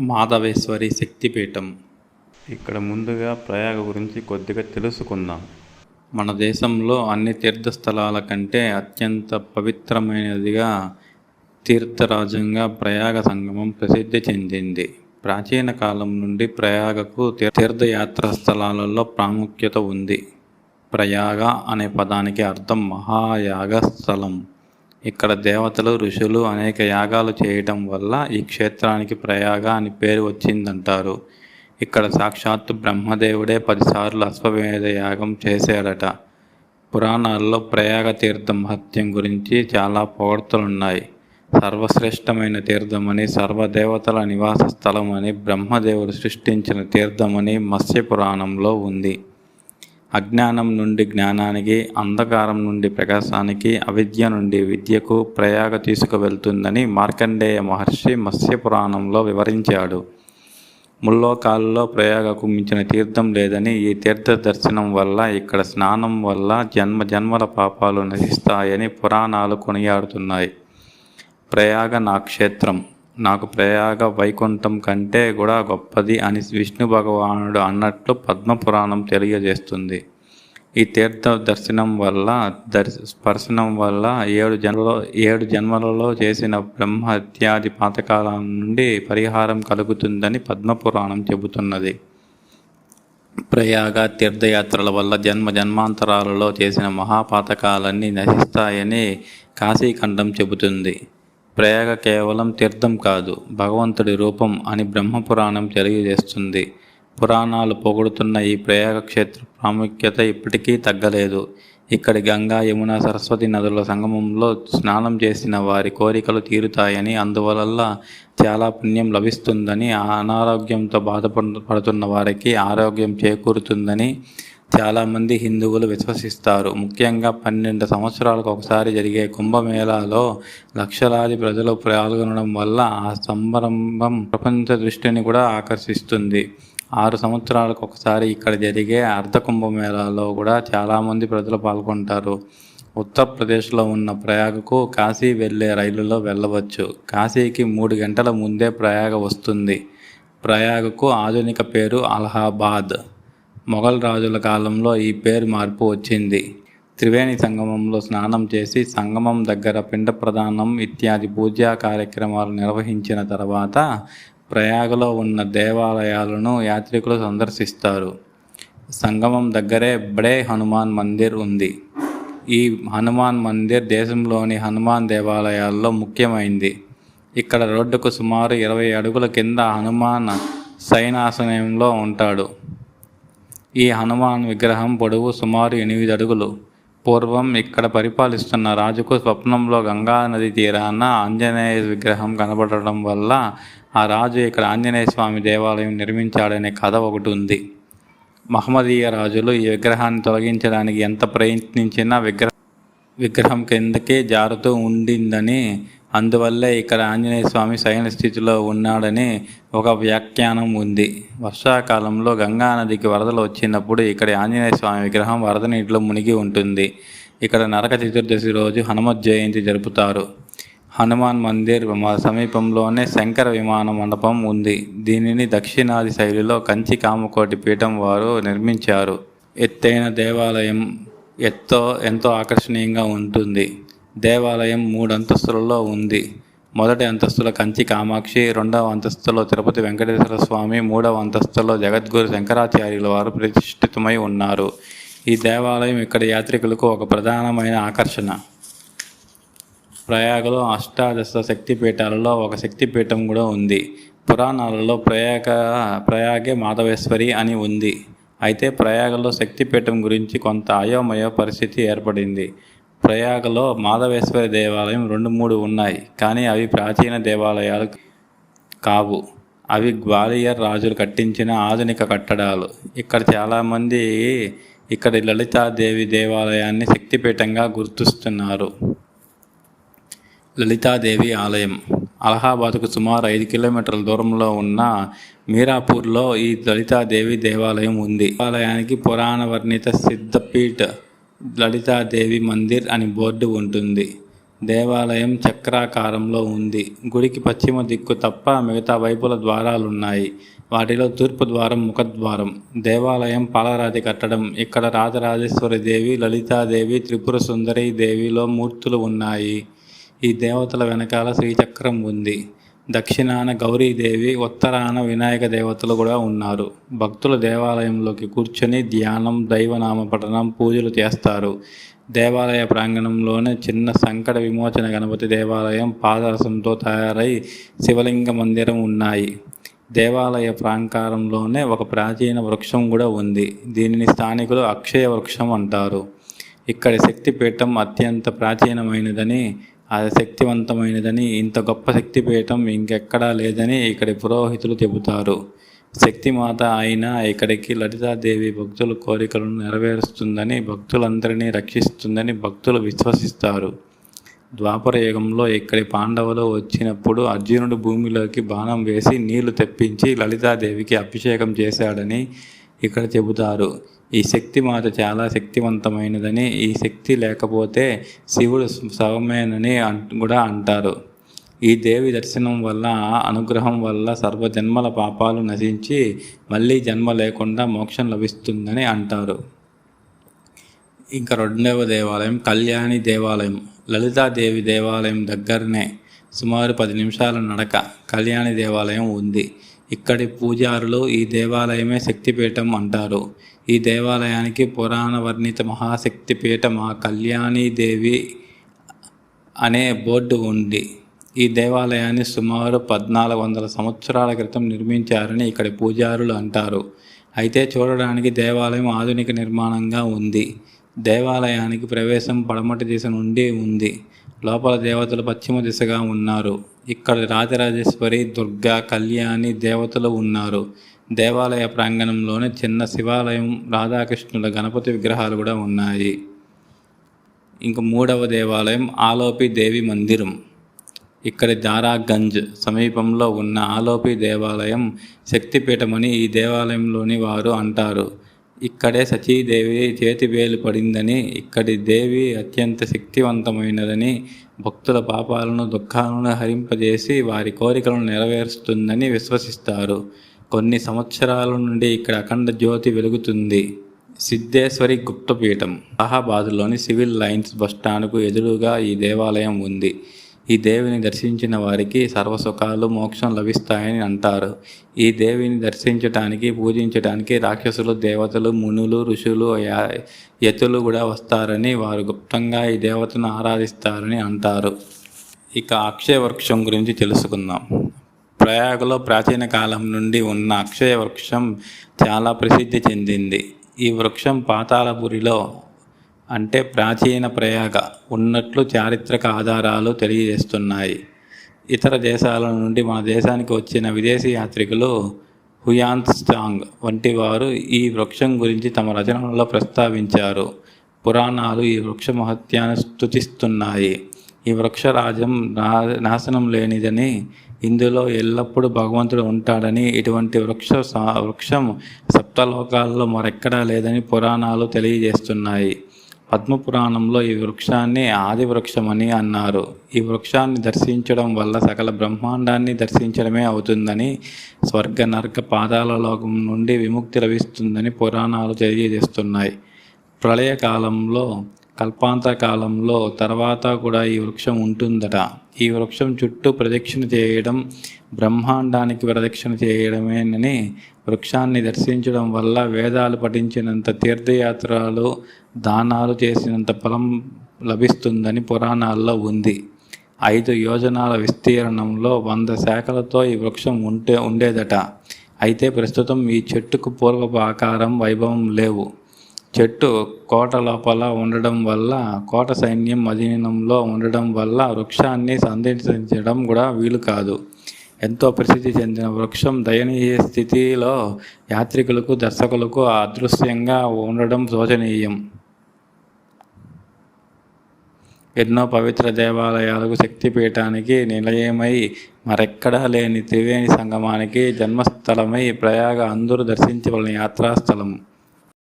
మాధవేశ్వరి శక్తిపీఠం. ఇక్కడ ముందుగా ప్రయాగ గురించి కొద్దిగా తెలుసుకుందాం. మన దేశంలో అన్ని తీర్థస్థలాల కంటే అత్యంత పవిత్రమైనదిగా తీర్థరాజంగా ప్రయాగ సంగమం ప్రసిద్ధి చెందింది. ప్రాచీన కాలం నుండి ప్రయాగకు తీర్థయాత్రా స్థలాలలో ప్రాముఖ్యత ఉంది. ప్రయాగ అనే పదానికి అర్థం మహాయాగ స్థలం ఇక్కడ దేవతలు ఋషులు అనేక యాగాలు చేయటం వల్ల ఈ క్షేత్రానికి ప్రయాగ అని పేరు వచ్చిందంటారు. ఇక్కడ సాక్షాత్తు బ్రహ్మదేవుడే పదిసార్లు అశ్వమేధ యాగం చేశాడట. పురాణాల్లో ప్రయాగ తీర్థ మహత్యం గురించి చాలా పొగడ్తలున్నాయి. సర్వశ్రేష్టమైన తీర్థమని సర్వదేవతల నివాస స్థలమని బ్రహ్మదేవుడు సృష్టించిన తీర్థమని మత్స్య పురాణంలో ఉంది. అజ్ఞానం నుండి జ్ఞానానికి అంధకారం నుండి ప్రకాశానికి అవిద్య నుండి విద్యకు ప్రయాగ తీసుకువెళ్తుందని మార్కండేయ మహర్షి మత్స్య పురాణంలో వివరించాడు. ముల్లోకాల్లో ప్రయాగకు మించిన తీర్థం లేదని ఈ తీర్థ దర్శనం వల్ల ఇక్కడ స్నానం వల్ల జన్మ జన్మల పాపాలు నశిస్తాయని పురాణాలు కొనియాడుతున్నాయి. ప్రయాగ నా క్షేత్రం నాకు ప్రయాగ వైకుంఠం కంటే కూడా గొప్పది అని విష్ణు భగవానుడు అన్నట్లు పద్మపురాణం తెలియజేస్తుంది. ఈ తీర్థ దర్శనం వల్ల దర్శ స్పర్శనం వల్ల ఏడు జన్మలో ఏడు జన్మలలో చేసిన బ్రహ్మత్యాది పాతకాలం పాతకాల నుండి పరిహారం కలుగుతుందని పద్మపురాణం చెబుతున్నది. ప్రయాగ తీర్థయాత్రల వల్ల జన్మ జన్మాంతరాలలో చేసిన మహాపాతకాలన్నీ నశిస్తాయని కాశీఖండం చెబుతుంది. ప్రయాగ కేవలం తీర్థం కాదు భగవంతుడి రూపం అని బ్రహ్మపురాణం తెలియజేస్తుంది. పురాణాలు పొగుడుతున్న ఈ ప్రయాగ క్షేత్ర ప్రాముఖ్యత ఇప్పటికీ తగ్గలేదు. ఇక్కడి గంగా యమున సరస్వతి నదుల సంగమంలో స్నానం చేసిన వారి కోరికలు తీరుతాయని అందువల్ల చాలా పుణ్యం లభిస్తుందని అనారోగ్యంతో బాధపడు పడుతున్న వారికి ఆరోగ్యం చేకూరుతుందని చాలామంది హిందువులు విశ్వసిస్తారు. ముఖ్యంగా పన్నెండు సంవత్సరాలకు ఒకసారి జరిగే కుంభమేళాలో లక్షలాది ప్రజలు పాల్గొనడం వల్ల ఆ సంరంభం ప్రపంచ దృష్టిని కూడా ఆకర్షిస్తుంది. ఆరు సంవత్సరాలకు ఒకసారి ఇక్కడ జరిగే అర్ధ కుంభమేళాలో కూడా చాలామంది ప్రజలు పాల్గొంటారు. ఉత్తరప్రదేశ్లో ఉన్న ప్రయాగకు కాశీ వెళ్ళే రైలులో వెళ్ళవచ్చు. కాశీకి మూడు గంటల ముందే ప్రయాగ వస్తుంది. ప్రయాగకు ఆధునిక పేరు అలహాబాద్. మొఘల్ రాజుల కాలంలో ఈ పేరు మార్పు వచ్చింది. త్రివేణి సంగమంలో స్నానం చేసి సంగమం దగ్గర పిండ ప్రదానం ఇత్యాది పూజా కార్యక్రమాలు నిర్వహించిన తర్వాత ప్రయాగలో ఉన్న దేవాలయాలను యాత్రికులు సందర్శిస్తారు. సంగమం దగ్గరే బడే హనుమాన్ మందిర్ ఉంది. ఈ హనుమాన్ మందిర్ దేశంలోని హనుమాన్ దేవాలయాల్లో ముఖ్యమైంది. ఇక్కడ రోడ్డుకు సుమారు ఇరవై అడుగుల కింద హనుమాన్ సైనాసనంలో ఉంటాడు. ఈ హనుమాన్ విగ్రహం పొడవు సుమారు ఎనిమిది అడుగులు. పూర్వం ఇక్కడ పరిపాలిస్తున్న రాజుకు స్వప్నంలో గంగా నది తీరాన ఆంజనేయ విగ్రహం కనబడటం వల్ల ఆ రాజు ఇక్కడ ఆంజనేయ స్వామి దేవాలయం నిర్మించాడనే కథ ఒకటి ఉంది. మహమ్మదీయ రాజులు ఈ విగ్రహాన్ని తొలగించడానికి ఎంత ప్రయత్నించినా విగ్రహం విగ్రహం కిందకే జారుతూ ఉండిందని అందువల్లే ఇక్కడ ఆంజనేయ స్వామి శయన స్థితిలో ఉన్నాడని ఒక వ్యాఖ్యానం ఉంది. వర్షాకాలంలో గంగా నదికి వరదలు వచ్చినప్పుడు ఇక్కడ ఆంజనేయ స్వామి విగ్రహం వరద నీటిలో మునిగి ఉంటుంది. ఇక్కడ నరక చతుర్దశి రోజు హనుమత్ జయంతి జరుపుతారు. హనుమాన్ మందిర్ మా సమీపంలోనే శంకర విమాన మండపం ఉంది. దీనిని దక్షిణాది శైలిలో కంచి కామకోటి పీఠం వారు నిర్మించారు. ఎత్తైన దేవాలయం ఎత్తో ఎంతో ఆకర్షణీయంగా ఉంటుంది. దేవాలయం మూడు అంతస్తులలో ఉంది. మొదటి అంతస్తులో కంచి కామాక్షి రెండవ అంతస్తులో తిరుపతి వెంకటేశ్వర స్వామి మూడవ అంతస్తులో జగద్గురు శంకరాచార్యుల వారు ప్రతిష్ఠితమై ఉన్నారు. ఈ దేవాలయం ఇక్కడ యాత్రికులకు ఒక ప్రధానమైన ఆకర్షణ. ప్రయాగలో అష్టాదశ శక్తిపీఠాలలో ఒక శక్తిపీఠం కూడా ఉంది. పురాణాలలో ప్రయాగ ప్రయాగే మాధవేశ్వరి అని ఉంది. అయితే ప్రయాగలో శక్తిపీఠం గురించి కొంత అయోమయ పరిస్థితి ఏర్పడింది. ప్రయాగలో మాధవేశ్వరి దేవాలయం రెండు మూడు ఉన్నాయి కానీ అవి ప్రాచీన దేవాలయాలు కావు. అవి గ్వాలియర్ రాజులు కట్టించిన ఆధునిక కట్టడాలు. ఇక్కడ చాలామంది ఇక్కడి లలితాదేవి దేవాలయాన్ని శక్తిపీఠంగా గుర్తిస్తున్నారు. లలితాదేవి ఆలయం. అలహాబాద్కు సుమారు ఐదు కిలోమీటర్ల దూరంలో ఉన్న మీరాపూర్లో ఈ లలితాదేవి దేవాలయం ఉంది. దేవాలయానికి పురాణ వర్ణిత సిద్ధపీఠ్ లలితాదేవి మందిర్ అని బోర్డు ఉంటుంది. దేవాలయం చక్రాకారంలో ఉంది. గుడికి పశ్చిమ దిక్కు తప్ప మిగతా వైపుల ద్వారాలున్నాయి. వాటిలో తూర్పు ద్వారం ముఖద్వారం దేవాలయం పాలరాతి కట్టడం. ఇక్కడ రాజరాజేశ్వరి దేవి లలితాదేవి త్రిపుర సుందరి దేవిలో మూర్తులు ఉన్నాయి. ఈ దేవతల వెనకాల శ్రీచక్రం ఉంది. దక్షిణాన గౌరీదేవి ఉత్తరాన వినాయక దేవతలు కూడా ఉన్నారు. భక్తులు దేవాలయంలోకి కూర్చొని ధ్యానం దైవనామ పఠనం పూజలు చేస్తారు. దేవాలయ ప్రాంగణంలోనే చిన్న సంకట విమోచన గణపతి దేవాలయం పాదరసంతో తయారై శివలింగ మందిరం ఉన్నాయి. దేవాలయ ప్రాంకారంలోనే ఒక ప్రాచీన వృక్షం కూడా ఉంది. దీనిని స్థానికులు అక్షయ వృక్షం అంటారు. ఇక్కడి శక్తిపీఠం అత్యంత ప్రాచీనమైనదని అది శక్తివంతమైనదని ఇంత గొప్ప శక్తిపీఠం ఇంకెక్కడా లేదని ఇక్కడి పురోహితులు చెబుతారు. శక్తిమాత అయినా ఇక్కడికి లలితాదేవి భక్తుల కోరికలను నెరవేరుస్తుందని భక్తులందరినీ రక్షిస్తుందని భక్తులు విశ్వసిస్తారు. ద్వాపర యుగంలో ఇక్కడి పాండవులు వచ్చినప్పుడు అర్జునుడు భూమిలోకి బాణం వేసి నీళ్ళు తెప్పించి లలితాదేవికి అభిషేకం చేశాడని ఇక్కడ చెబుతారు. ఈ శక్తి మాత చాలా శక్తివంతమైనదని ఈ శక్తి లేకపోతే శివుడు సవమేనని కూడా అంటారు. ఈ దేవి దర్శనం వల్ల అనుగ్రహం వల్ల సర్వజన్మల పాపాలు నశించి మళ్ళీ జన్మ లేకుండా మోక్షం లభిస్తుందని అంటారు. ఇంకా రెండవ దేవాలయం కళ్యాణి దేవాలయం. లలితాదేవి దేవాలయం దగ్గరనే సుమారు పది నిమిషాల నడక కళ్యాణి దేవాలయం ఉంది. ఇక్కడి పూజారులు ఈ దేవాలయమే శక్తిపీఠం అంటారు. ఈ దేవాలయానికి పురాణ వర్ణిత మహాశక్తి పీఠ కళ్యాణి దేవి అనే బోర్డు ఉంది. ఈ దేవాలయాన్ని సుమారు పద్నాలుగు వందల సంవత్సరాల క్రితం నిర్మించారని ఇక్కడి పూజారులు అంటారు. అయితే చూడడానికి దేవాలయం ఆధునిక నిర్మాణంగా ఉంది. దేవాలయానికి ప్రవేశం పడమటి దిశ నుండి ఉంది. లోపల దేవతలు పశ్చిమ దిశగా ఉన్నారు. ఇక్కడ రాజరాజేశ్వరి దుర్గా కళ్యాణి దేవతలు ఉన్నారు. దేవాలయ ప్రాంగణంలోనే చిన్న శివాలయం రాధాకృష్ణుల గణపతి విగ్రహాలు కూడా ఉన్నాయి. ఇంక మూడవ దేవాలయం ఆలోపి దేవి మందిరం. ఇక్కడి దారాగంజ్ సమీపంలో ఉన్న ఆలోపి దేవాలయం శక్తిపీఠమని ఈ దేవాలయంలోని వారు అంటారు. ఇక్కడే సచీదేవి చేతివేలు పడిందని ఇక్కడి దేవి అత్యంత శక్తివంతమైనదని భక్తుల పాపాలను దుఃఖాలను హరింపజేసి వారి కోరికలను నెరవేరుస్తుందని విశ్వసిస్తారు. కొన్ని సంవత్సరాల నుండి ఇక్కడ అఖండ జ్యోతి వెలుగుతుంది. సిద్ధేశ్వరి గుప్తపీఠం అలహాబాద్లోని సివిల్ లైన్స్ బస్టాండ్కు ఎదురుగా ఈ దేవాలయం ఉంది. ఈ దేవిని దర్శించిన వారికి సర్వసుఖాలు మోక్షం లభిస్తాయని అంటారు. ఈ దేవిని దర్శించటానికి పూజించటానికి రాక్షసులు దేవతలు మునులు ఋషులు యతులు కూడా వస్తారని వారు గుప్తంగా ఈ దేవతను ఆరాధిస్తారని అంటారు. ఇక అక్షయ వృక్షం గురించి తెలుసుకుందాం. ప్రయాగలో ప్రాచీన కాలం నుండి ఉన్న అక్షయ వృక్షం చాలా ప్రసిద్ధి చెందింది. ఈ వృక్షం పాతాళపురిలో అంటే ప్రాచీన ప్రయాగ ఉన్నట్లు చారిత్రక ఆధారాలు తెలియజేస్తున్నాయి. ఇతర దేశాల నుండి మన దేశానికి వచ్చిన విదేశీ యాత్రికులు హుయాన్ స్టాంగ్ వంటి వారు ఈ వృక్షం గురించి తమ రచనలలో ప్రస్తావించారు. పురాణాలు ఈ వృక్ష మహత్యాన్ని స్తుతిస్తున్నాయి. ఈ వృక్షరాజం నా నాశనం లేనిదని ఇందులో ఎల్లప్పుడూ భగవంతుడు ఉంటాడని ఇటువంటి వృక్ష వృక్షం సప్తలోకాల్లో మరెక్కడా లేదని పురాణాలు తెలియజేస్తున్నాయి. పద్మపురాణంలో ఈ వృక్షాన్ని ఆది వృక్షమని అన్నారు. ఈ వృక్షాన్ని దర్శించడం వల్ల సకల బ్రహ్మాండాన్ని దర్శించడమే అవుతుందని స్వర్గ నరక పాదాల లోకం నుండి విముక్తి లభిస్తుందని పురాణాలు తెలియజేస్తున్నాయి. ప్రళయకాలంలో కల్పాంతకాలంలో తర్వాత కూడా ఈ వృక్షం ఉంటుందట. ఈ వృక్షం చుట్టూ ప్రదక్షిణ చేయడం బ్రహ్మాండానికి ప్రదక్షిణ చేయడమేనని వృక్షాన్ని దర్శించడం వల్ల వేదాలు పఠించినంత తీర్థయాత్రలు దానాలు చేసినంత ఫలం లభిస్తుందని పురాణాల్లో ఉంది. ఐదు యోజనాల విస్తీర్ణంలో వంద శాఖలతో ఈ వృక్షం ఉంటే ఉండేదట. అయితే ప్రస్తుతం ఈ చెట్టుకు పూర్వపు ఆకారం వైభవం లేవు. చెట్టు కోట లోపల ఉండడం వల్ల కోట సైన్యం అధీనంలో ఉండడం వల్ల వృక్షాన్ని సందర్శించడం కూడా వీలు కాదు. ఎంతో ప్రసిద్ధి చెందిన వృక్షం దయనీయ స్థితిలో యాత్రికులకు దర్శకులకు అదృశ్యంగా ఉండడం శోచనీయం. ఎన్నో పవిత్ర దేవాలయాలకు శక్తిపీఠానికి నిలయమై మరెక్కడా లేని త్రివేణి సంగమానికి జన్మస్థలమై ప్రయాగ అందరూ దర్శించవలన యాత్రాస్థలం.